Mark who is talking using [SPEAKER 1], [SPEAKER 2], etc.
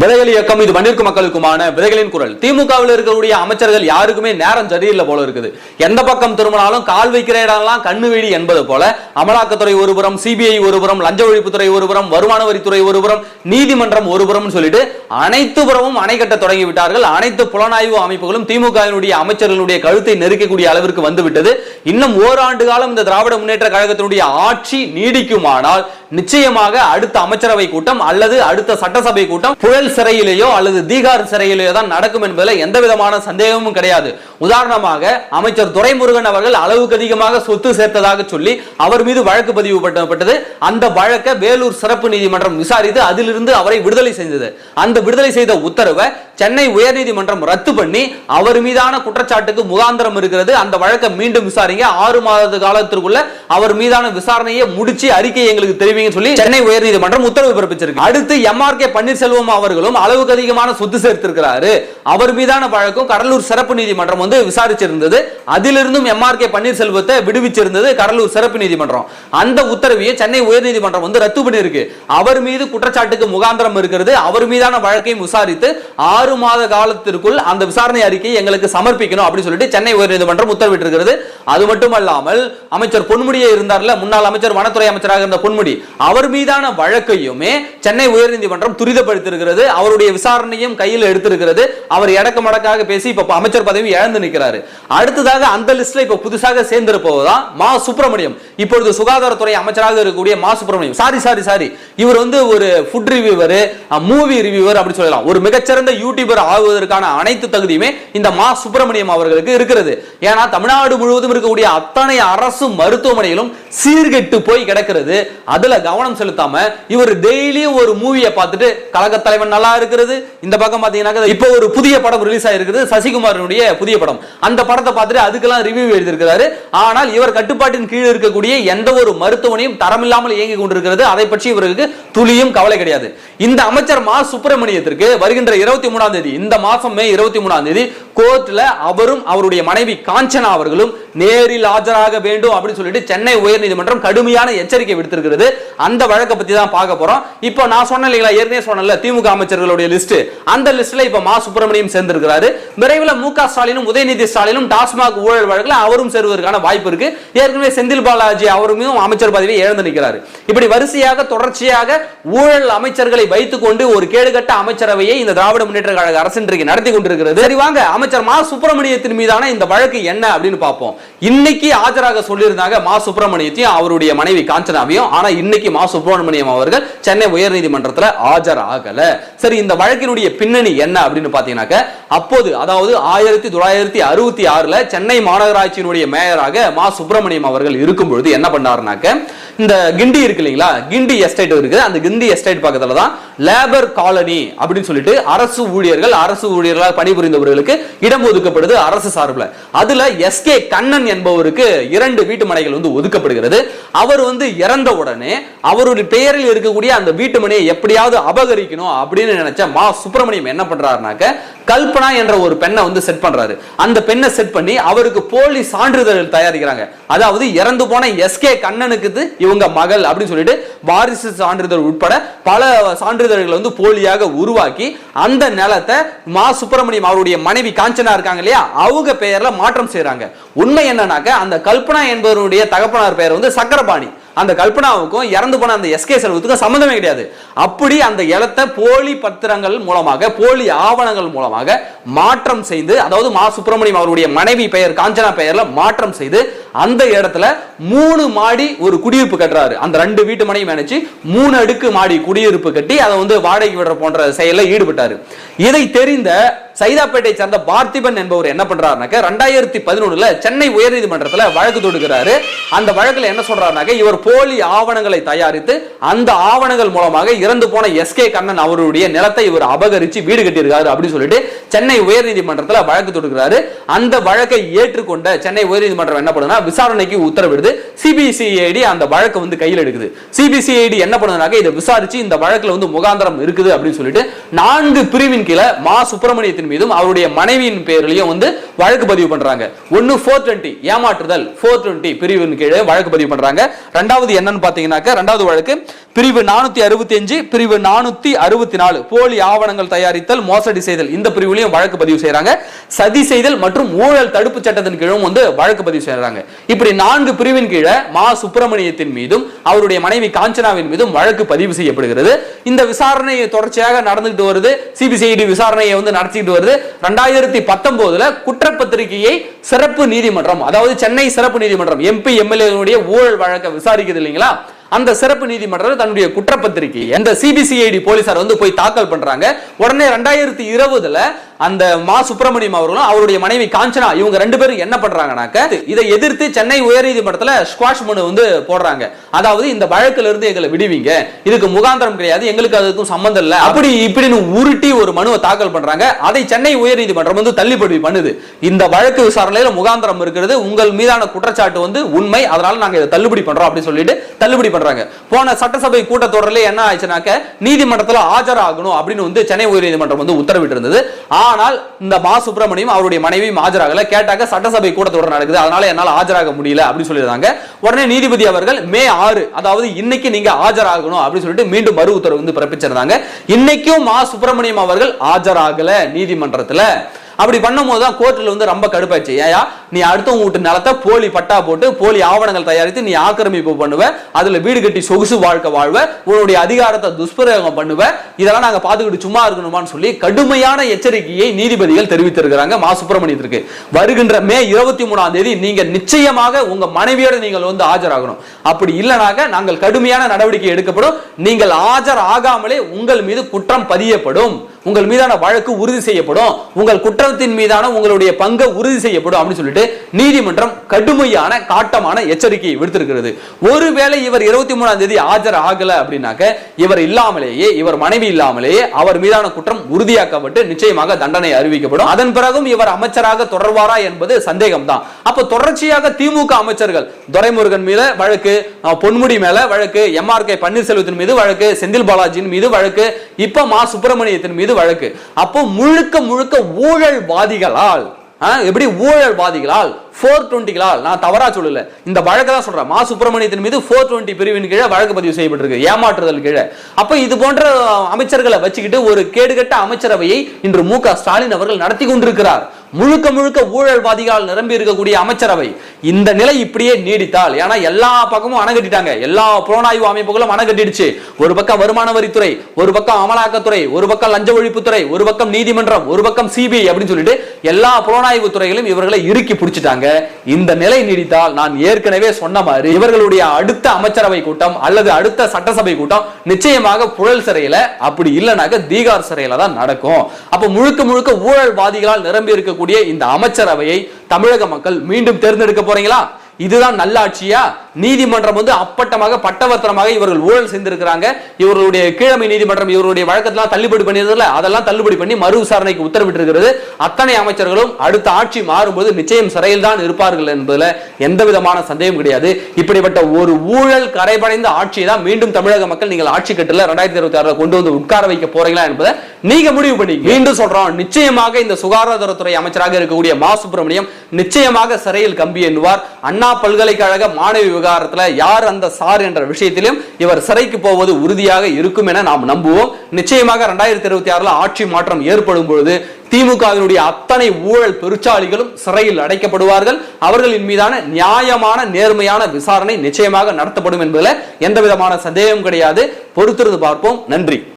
[SPEAKER 1] விதைகள் இயக்கம் இது மண்ணிற்கு மக்களுக்குமான விதைகளின் குரல். திமுகவில் இருக்கக்கூடிய அமைச்சர்கள் யாருக்குமே நேரம் சரியில்லை போல இருக்குது. எந்த பக்கம் திரும்பினாலும் கால் வைக்கிற இடம்லாம் கண்ணு வெடி என்பது போல அமலாக்கத்துறை ஒருபுறம் சிபிஐ ஒருபுறம் லஞ்ச ஒழிப்புத்துறை ஒருபுறம் வருமான வரித்துறை ஒருபுறம் நீதிமன்றம் ஒருபுறம் சொல்லிட்டு அனைத்து புறமும் அணை கட்ட தொடங்கி விட்டார்கள். அனைத்து புலனாய்வு அமைப்புகளும் திமுகவினுடைய அமைச்சர்களுடைய கழுத்தை நெருக்கக்கூடிய அளவிற்கு வந்துவிட்டது. இன்னும் ஓராண்டு காலம் இந்த திராவிட முன்னேற்ற கழகத்தினுடைய ஆட்சி நீடிக்குமானால் நிச்சயமாக அடுத்த அமைச்சரவை கூட்டம் அல்லது அடுத்த சட்டசபை கூட்டம் புழல் சிறையிலேயோ அல்லது தீகார் சிறையிலேயோ தான் நடக்கும் என்பதில் எந்த விதமான சந்தேகமும் கிடையாது. உதாரணமாக அமைச்சர் துரைமுருகன் அவர்கள் அளவுக்கு அதிகமாக சொத்து சேர்த்ததாக சொல்லி அவர் மீது வழக்கு பதிவு பண்ணப்பட்டது அந்த வழக்கை வேலூர் சிறப்பு நீதிமன்றம் விசாரித்து அதிலிருந்து அவரை விடுதலை செய்தது. அந்த விடுதலை செய்த உத்தரவை சென்னை உயர்நீதிமன்றம் ரத்து பண்ணி அவர் மீதான குற்றச்சாட்டுக்கு முகாந்திரம் இருக்கிறது. அந்த வழக்கை மீண்டும் விசாரிங்க. ஆறு மாத காலத்திற்குள்ள அவர் மீதான விசாரணையை முடிச்சு அறிக்கை எங்களுக்கு தெரிவிங்க சொல்லி சென்னை உயர்நீதிமன்றம் உத்தரவு பிறப்பிச்சிருக்கு. அடுத்து எம் ஆர் கே பன்னீர்செல்வம் அவர்களும் அளவுக்கு அதிகமான சொத்து சேர்த்திருக்கிறாரு. அவர் மீதான வழக்கும் கடலூர் சிறப்பு நீதிமன்றம் வந்து விசாரிச்சிருந்தது. அதிலிருந்தும் எம் ஆர் கே பன்னீர்செல்வத்தை விடுவிச்சிருந்தது கடலூர் சிறப்பு நீதிமன்றம். அந்த உத்தரவையை சென்னை உயர்நீதிமன்றம் வந்து ரத்து பண்ணியிருக்கு. அவர் மீது குற்றச்சாட்டுக்கு முகாந்திரம் இருக்கிறது. அவர் மீதான வழக்கையும் விசாரித்து ஆறு மாத காலத்திற்குள் அந்த விசாரணை அறிக்கையை எங்களுக்கு சமர்ப்பிக்கணும் அப்படின்னு சொல்லிட்டு சென்னை உயர்நீதிமன்றம் உத்தரவிட்டிருக்கிறது. அது மட்டுமல்லாமல் அமைச்சர் பொன்முடியே இருந்தார்ல முன்னாள் அமைச்சர் வனத்துறை அமைச்சராக இருந்த பொன்முடி. அவர் மீதான வழக்கையுமே சென்னை உயர்நீதிமன்றம் துரிதப்படுத்திருக்கிறது அவருடைய விசாரணையும் கையில் எடுத்திருக்கிறது. அவர் எடக்க மடக்காக பேசி இப்ப அமைச்சர் பதவி இழந்து நிற்கிறாரு. அடுத்ததாக அந்த லிஸ்ட்ல இப்ப புதுசாக சேர்ந்திருப்பதுதான் மா சுப்பிரமணியம். இப்பொழுது சுகாதாரத்துறை அமைச்சராக இருக்கக்கூடிய மா சுப்பிரமணியம். சாரி சாரி சாரி இவர் வந்து ஒரு ஃபுட் ரிவியூவர் மூவி ரிவியூவர் அப்படி சொல்லலாம். ஒரு மிகச்சிறந்த யூடியூபர் ஆகுவதற்கான அனைத்து தகுதியுமே இந்த மா சுப்பிரமணியம் அவர்களுக்கு இருக்கிறது. ஏன்னா தமிழ்நாடு முழுவதும் இருக்கக்கூடிய அத்தனை அரசு மருத்துவமனையிலும் சீர்கெட்டு போய் கிடக்கிறது. அதுல கவனம் செலுத்தாம இவர் டெய்லியும் ஒரு மூவியை பார்த்துட்டு கழக தலைவன் நல்லா இருக்கிறது. இந்த பக்கம் பாத்தீங்கன்னா இப்போ ஒரு புதிய படம் ரிலீஸ் ஆயிருக்குது. சசிகுமாரனுடைய புதிய படம். அந்த படத்தை பார்த்துட்டு அதுக்கெல்லாம் ரிவ்யூ எழுதியிருக்கிறாரு. ஆனால் இவர் கட்டுப்பாட்டின் கீழ் இருக்கக்கூடிய எந்த ஒரு மருத்துவமனையும் தரமில்லாமல் இயங்கி கொண்டிருக்கிறது. அதை பற்றி இவருக்கு துளியும் கவலை கிடையாது. இந்த அமைச்சர் மா. சுப்பிரமணியத்திற்கு வருகின்ற இருபத்தி மூணாம் தேதி இந்த மாசம் மே இருபத்தி மூணாம் தேதி கோர்ட்ல அவரும் அவருடைய மனைவி காஞ்சனா அவர்களும் நேரில் ஆஜராக வேண்டும் அப்படின்னு சொல்லிட்டு சென்னை உயர்நீதிமன்றம் கடுமையான எச்சரிக்கை விடுத்திருக்கிறது. அந்த வழக்கை பத்தி தான் பார்க்க போறோம். இப்போ நான் சொன்னேன் இல்லைங்களா ஏற்கனவே சொன்னல திமுக அமைச்சர்களுடைய லிஸ்ட் அந்த லிஸ்ட்ல இப்ப மா சுப்பிரமணியம் சேர்ந்திருக்கிறாரு. விரைவில் மு க ஸ்டாலினும் உதயநிதி ஸ்டாலினும் டாஸ்மாக் ஊழல் வழக்கில் அவரும் சேருவதற்கான வாய்ப்பு இருக்கு. ஏற்கனவே செந்தில் பாலாஜி அவருமே அமைச்சர் பதவியை இழந்து நிற்கிறாரு. இப்படி வரிசையாக தொடர்ச்சியாக ஊழல் அமைச்சர்களை வைத்துக்கொண்டு ஒரு கேடுகட்ட அமைச்சரவையை இந்த திராவிட முன்னேற்ற கழக அரசு இன்றைக்கு நடத்தி கொண்டிருக்கிறது. சரி வாங்க அமைச்சர் மா சுப்பிரமணியத்தின் மீதான இந்த வழக்கு என்ன அப்படின்னு பார்ப்போம். இன்னைக்கு ஆஜராக சொல்லியிருந்தாங்க மா சுப்பிரமணியத்தையும் அவருடைய மனைவி காஞ்சனாவையும். ஆனா இன்னைக்கு மா சுப்பிரமணியம் அவர்கள் சென்னை உயர்நீதிமன்றத்தில் ஆஜராகல. சரி இந்த வழக்கினுடைய பின்னணி என்ன அப்படின்னு பாத்தீங்கன்னாக்க அப்போது அதாவது ஆயிரத்தி தொள்ளாயிரத்தி அறுபத்தி ஆறுல சென்னை மாநகராட்சியினுடைய மேயராக மா சுப்பிரமணியம் அவர்கள் இருக்கும் பொழுது என்ன பண்ணாருனாக்க இந்த கிண்டி இருக்கு இல்லைங்களா? கிண்டி எஸ்டேட் இருக்குது. அந்த கிண்டி எஸ்டேட் பக்கத்துல தான் லேபர் காலனி அப்படின்னு சொல்லிட்டு அரசு ஊழியர்கள் அரசு ஊழியர்களாக பணிபுரிந்தவர்களுக்கு இடம் ஒதுக்கப்படுது அரசு சார்பில். அதுல எஸ் கே கண்ணன் என்பவருக்கு இரண்டு வீட்டு மனைகள் வந்து ஒதுக்கப்படுகிறது. அவர் வந்து இறந்த உடனே அவருடைய பெயரில் இருக்கக்கூடிய அந்த வீட்டு மனையை எப்படியாவது அபகரிக்கணும் அப்படின்னு நினைச்ச மா சுப்பிரமணியம் என்ன பண்றாருனாக்க கல்பனா என்ற ஒரு பெண்ணை வந்து செட் பண்றாரு. அந்த பெண்ணை செட் பண்ணி அவருக்கு போலி சான்றிதழ் தயாரிக்கிறாங்க. அதாவது இறந்து போன எஸ் கே கண்ணனுக்கு இவங்க மகள் அப்படின்னு சொல்லிட்டு வாரிசு சான்றிதழ் உட்பட பல சான்றிதழ் சான்றிதழ்களை வந்து போலியாக உருவாக்கி அந்த நிலத்தை மா சுப்பிரமணியம் அவருடைய மனைவி காஞ்சனா இருக்காங்க இல்லையா? அவங்க பெயர்ல மாற்றம் செய்யறாங்க உண்மை என்னன்னாக்க அந்த கல்பனா என்பவருடைய தகப்பனார் பெயர் வந்து சக்கரபாணி. அந்த கல்பனாவுக்கும் இறந்து போன அந்த எஸ்கே செல்வத்துக்கும் சம்மந்தமே கிடையாது. அப்படி அந்த இடத்தை போலி பத்திரங்கள் மூலமாக போலி ஆவணங்கள் மூலமாக மாற்றம் செய்து அதாவது மா சுப்பிரமணியம் அவருடைய மனைவி பெயர் காஞ்சனா பெயர்ல மாற்றம் செய்து அந்த இடத்துல மூணு மாடி ஒரு குடியிருப்பு கட்டுறாரு. அந்த ரெண்டு வீட்டு மனையும் நினைச்சு மூணு அடுக்கு மாடி குடியிருப்பு கட்டி அதை வந்து வாடகை விடுற போன்ற செயலில் ஈடுபட்டாரு. இதை தெரிந்த சைதாப்பேட்டை சேர்ந்த பார்த்திபன் என்பவர் என்ன பண்றாருனாக்க ரெண்டாயிரத்தி பதினொன்றுல சென்னை உயர்நீதிமன்றத்தில் வழக்கு தொடுக்கிறாரு. அந்த வழக்கில் என்ன சொல்றாருனாக்க இவர் போலி ஆவணங்களை தயாரித்து அந்த ஆவணங்கள் மூலமாக இறந்து போன எஸ் கே கண்ணன் அவருடைய நிலத்தை இவர் அபகரிச்சு வீடு கட்டியிருக்காரு அப்படின்னு சொல்லிட்டு சென்னை உயர்நீதிமன்றத்தில் வழக்கு தொடுக்கிறாரு. அந்த வழக்கை ஏற்றுக்கொண்ட சென்னை உயர்நீதிமன்றம் என்ன பண்ணுனா விசாரணைக்கு உத்தரவிடுது. சிபிசிஐடி அந்த வழக்கை வந்து கையில் எடுக்குது. சிபிசிஐடி என்ன பண்ணுதுனாக்க இதை விசாரிச்சு இந்த வழக்கில் வந்து முகாந்திரம் இருக்குது அப்படின்னு சொல்லிட்டு நான்கு பிரிவின் கீழே மா சுப்பிரமணியத்தின் மீதும் அவருடைய மனைவியின் பேர்லயும் வந்து வழக்கு பதிவு பண்றாங்க. ஒன்னு ஃபோர் டுவெண்ட்டி ஏமாற்றுதல். ஃபோர் டுவெண்ட்டி பிரிவின் கீழே வழக்கு பதிவு பண்றாங்க. ரெண்டாவது என்னன்னு பாத்தீங்கன்னாக்க ரெண்டாவது வழக்கு பிரிவு நானூத்தி அறுபத்தி அஞ்சு பிரிவு நானூத்தி அறுபத்தி நாலு போலி ஆவணங்கள் தயாரித்தல் மோசடி செய்தல் இந்த பிரிவுலையும் வழக்கு பதிவு செய்யறாங்க சதி செய்தல் மற்றும் ஊழல் தடுப்பு சட்டத்தின் கீழும் வந்து வழக்கு பதிவு செய்யறாங்க இப்படி நான்கு பிரிவின் கீழே மா சுப்பிரமணியத்தின் மீதும் அவருடைய மனைவி காஞ்சனாவின் மீதும் வழக்கு பதிவு செய்யப்படுகிறது. இந்த விசாரணை தொடர்ச்சியாக நடந்துகிட்டு வருது. சிபிசிஐடி விசாரணையை வந்து நடத்திட்டு வருது. ரெண்டாயிரத்தி பத்தொன்பதுல குற்றப்பத்திரிகையை சிறப்பு நீதிமன்றம் அதாவது சென்னை சிறப்பு நீதிமன்றம் எம்பி எம்எல்ஏனுடைய ஊழல் வழக்கை விசாரிக்குது இல்லைங்களா? அந்த சிறப்பு நீதிமன்றத்தில் தன்னுடைய குற்றப்பத்திரிகை அந்த சிபிசிஐடி போலீசார் வந்து போய் தாக்கல் பண்றாங்க. உடனே ரெண்டாயிரத்தி இருபதுல அந்த மா சுப்பிரமணியம் அவர்களும் அவருடைய மனைவி காஞ்சனா இவங்க ரெண்டு பேரும் என்ன பண்றாங்கனாக்க இதை எதிர்த்து சென்னை உயர்நீதிமன்றத்துல ஸ்குவாஷ் மனு வந்து போடுறாங்க. அதாவது இந்த வழக்குல இருந்து எங்களை விடுவீங்க. இதுக்கு முகாந்திரம் கிடையாது. எங்களுக்கு அதுக்கும் சம்பந்தம் இல்ல. அப்படி இப்படின்னு உருட்டி ஒரு மனுவை தாக்கல் பண்றாங்க. அதை சென்னை உயர்நீதிமன்றம் வந்து தள்ளுபடி பண்ணுது. இந்த வழக்கு விசாரணையில முகாந்திரம் இருக்கிறது. உங்கள் மீதான குற்றச்சாட்டு வந்து உண்மை. அதனால நாங்க இதை தள்ளுபடி பண்றோம் அப்படின்னு சொல்லிட்டு தள்ளுபடி பண்றாங்க. போன சட்டசபை கூட்டத்தொடரில் என்ன ஆச்சுனாக்க நீதிமன்றத்தில் ஆஜராகணும் அப்படின்னு வந்து சென்னை உயர்நீதிமன்றம் வந்து உத்தரவிட்டு இருந்தது ஆனால் இந்த மா சுப்பிரமணியம் அவருடைய மனைவியும் ஆஜராகல. கேட்டாக்க சட்டசபை கூட்டத்தொடர் நடக்குது. அதனால என்னால் ஆஜராக முடியல அப்படின்னு சொல்லியிருந்தாங்க. உடனே நீதிபதி அவர்கள் மே ஆறு அதாவது இன்னைக்கு நீங்க ஆஜராகணும் அப்படின்னு சொல்லிட்டு மீண்டும் மறு உத்தரவு வந்து பிறப்பிச்சிருந்தாங்க. இன்னைக்கும் மா சுப்பிரமணியம் அவர்கள் ஆஜராகல நீதிமன்றத்துல. அப்படி பண்ணும்போது தான் கோர்ட்டில் வந்து ரொம்ப கடுப்பாச்சு ஏயா நீ அடுத்தவங்க வீட்டு நிலத்தை போலி பட்டா போட்டு போலி ஆவணங்கள் தயாரித்து நீ ஆக்கிரமிப்பு பண்ணுவ அதில் வீடு கட்டி சொகுசு வாழ்க்கை வாழ்வ உன்னுடைய அதிகாரத்தை துஷ்பிரயோகம் பண்ணுவ இதெல்லாம் நாங்க பாத்துக்கிட்டு சும்மா இருக்கணுமான்னு சொல்லி கடுமையான எச்சரிக்கையை நீதிபதிகள் தெரிவித்திருக்கிறாங்க மா. சுப்பிரமணியத்திற்கு. வருகின்ற மே இருபத்தி மூணாம் தேதி நீங்க நிச்சயமாக உங்க மனைவியோட நீங்கள் வந்து ஆஜராகணும். அப்படி இல்லைனாக்க நாங்கள் கடுமையான நடவடிக்கை எடுக்கப்படும். நீங்கள் ஆஜர் ஆகாமலே உங்கள் மீது குற்றம் பதியப்படும். உங்கள் மீதான வழக்கு உறுதி செய்யப்படும். உங்கள் குற்றத்தின் மீதான உங்களுடைய பங்கு உறுதி செய்யப்படும் அப்படின்னு சொல்லிட்டு நீதிமன்றம் கடுமையான காட்டமான எச்சரிக்கையை விடுத்திருக்கிறது. ஒருவேளை இவர் இருபத்தி மூணாம் தேதி ஆஜர் ஆகல அப்படின்னாக்க இவர் இல்லாமலேயே இவர் மனைவி இல்லாமலேயே அவர் மீதான குற்றம் உறுதியாக்கப்பட்டு நிச்சயமாக தண்டனை அறிவிக்கப்படும். அதன் பிறகும் இவர் அமைச்சராக தொடர்வாரா என்பது சந்தேகம் தான் அப்ப தொடர்ச்சியாக திமுக அமைச்சர்கள் துரைமுருகன் மீது வழக்கு பொன்முடி மேல வழக்கு எம் ஆர் கே பன்னீர்செல்வத்தின் மீது வழக்கு செந்தில் பாலாஜியின் மீது வழக்கு இப்ப மா சுப்பிரமணியத்தின் மீது வழக்கு. அப்போ முழுக்க முழுக்க ஊழல் ஊழல்வாதிகளால் எப்படி ஊழல்வாதிகளால் ஃபோர் டுவெண்ட்டிகளால் நான் தவறா சொல்லல. இந்த வழக்கு தான் சொல்றேன். மா சுப்பிரமணியத்தின் மீது ஃபோர் டுவெண்ட்டி பிரிவின் கீழே வழக்கு பதிவு செய்யப்பட்டிருக்கு. ஏமாற்றுதல் கீழே. அப்ப இது போன்ற அமைச்சர்களை வச்சுக்கிட்டு ஒரு கேடுகட்ட அமைச்சரவையை இன்று மு க ஸ்டாலின் அவர்கள் நடத்தி கொண்டிருக்கிறார். முழுக்க முழுக்க ஊழல்வாதிகளால் நிரம்பி இருக்கக்கூடிய அமைச்சரவை இந்த நிலை இப்படியே நீடித்தால் ஏன்னா எல்லா பக்கமும் அணகட்டிட்டாங்க. எல்லா புலனாய்வு அமைப்புகளும் அணகட்டிடுச்சு. ஒரு பக்கம் வருமான வரித்துறை ஒரு பக்கம் அமலாக்கத்துறை ஒரு பக்கம் லஞ்ச ஒழிப்புத்துறை ஒரு பக்கம் நீதிமன்றம் ஒரு பக்கம் சிபிஐ அப்படின்னு சொல்லிட்டு எல்லா புலனாய்வு துறைகளும் இவர்களை இறுக்கி பிடிச்சிட்டாங்க. இந்த நிலை நீடித்தால் நான் ஏற்கனவே சொன்ன மாதிரி இவர்களுடைய அடுத்த அமைச்சரவை கூட்டம் அல்லது அடுத்த சட்டசபை கூட்டம் நிச்சயமாக புழல் சிறையில அப்படி இல்லைனாக்க தீகார் சிறையில தான் நடக்கும். அப்ப முழுக்க முழுக்க ஊழல்வாதிகளால் நிரம்பி இருக்கக்கூடிய இந்த அமைச்சரவையை தமிழக மக்கள் மீண்டும் தேர்ந்தெடுக்க போறீங்களா? இதுதான் நல்லாட்சியா? நீதிமன்றம் வந்து அப்பட்டமாக பட்டவர்த்தனமாக இவர்கள் ஊழல் செய்திருக்கிறாங்க. இவர்களுடைய கீழமை நீதிமன்றம் இவருடைய வழக்கத்தெல்லாம் தள்ளுபடி பண்ணியதில்ல அதெல்லாம் தள்ளுபடி பண்ணி மறு விசாரணைக்கு உத்தரவிட்டிருக்கிறது. அத்தனை அமைச்சர்களும் அடுத்த ஆட்சி மாறும்போது நிச்சயம் சிறையில் தான் இருப்பார்கள் என்பதுல எந்த விதமான சந்தேகம் கிடையாது. இப்படிப்பட்ட ஒரு ஊழல் கரைபடைந்த ஆட்சியை தான் மீண்டும் தமிழக மக்கள் நீங்கள் ஆட்சி கட்டில ரெண்டாயிரத்தி இருபத்தி ஆறுல கொண்டு வந்து உட்கார வைக்க போறீங்களா என்பதை நீங்க முடிவு பண்ணி மீண்டும் சொல்றோம் நிச்சயமாக இந்த சுகாதாரத்துறை அமைச்சராக இருக்கக்கூடிய மா சுப்பிரமணியம் நிச்சயமாக சிறையில் கம்பி எண்ணுவார். அண்ணா பல்கலைக்கழக மாணவி விவகாரத்துல யார் அந்த சார் என்ற விஷயத்திலும் இவர் சிறைக்கு போவது உறுதியாக இருக்கும் என நாம் நம்புவோம். நிச்சயமாக ரெண்டாயிரத்தி இருபத்தி ஆறுல ஆட்சி மாற்றம் ஏற்படும் பொழுது திமுகவினுடைய அத்தனை ஊழல் பெருச்சாளிகளும் சிறையில் அடைக்கப்படுவார்கள். அவர்களின் மீதான நியாயமான நேர்மையான விசாரணை நிச்சயமாக நடத்தப்படும் என்பதில் எந்த விதமான சந்தேகம் கிடையாது. பொறுத்திருந்து பார்ப்போம். நன்றி.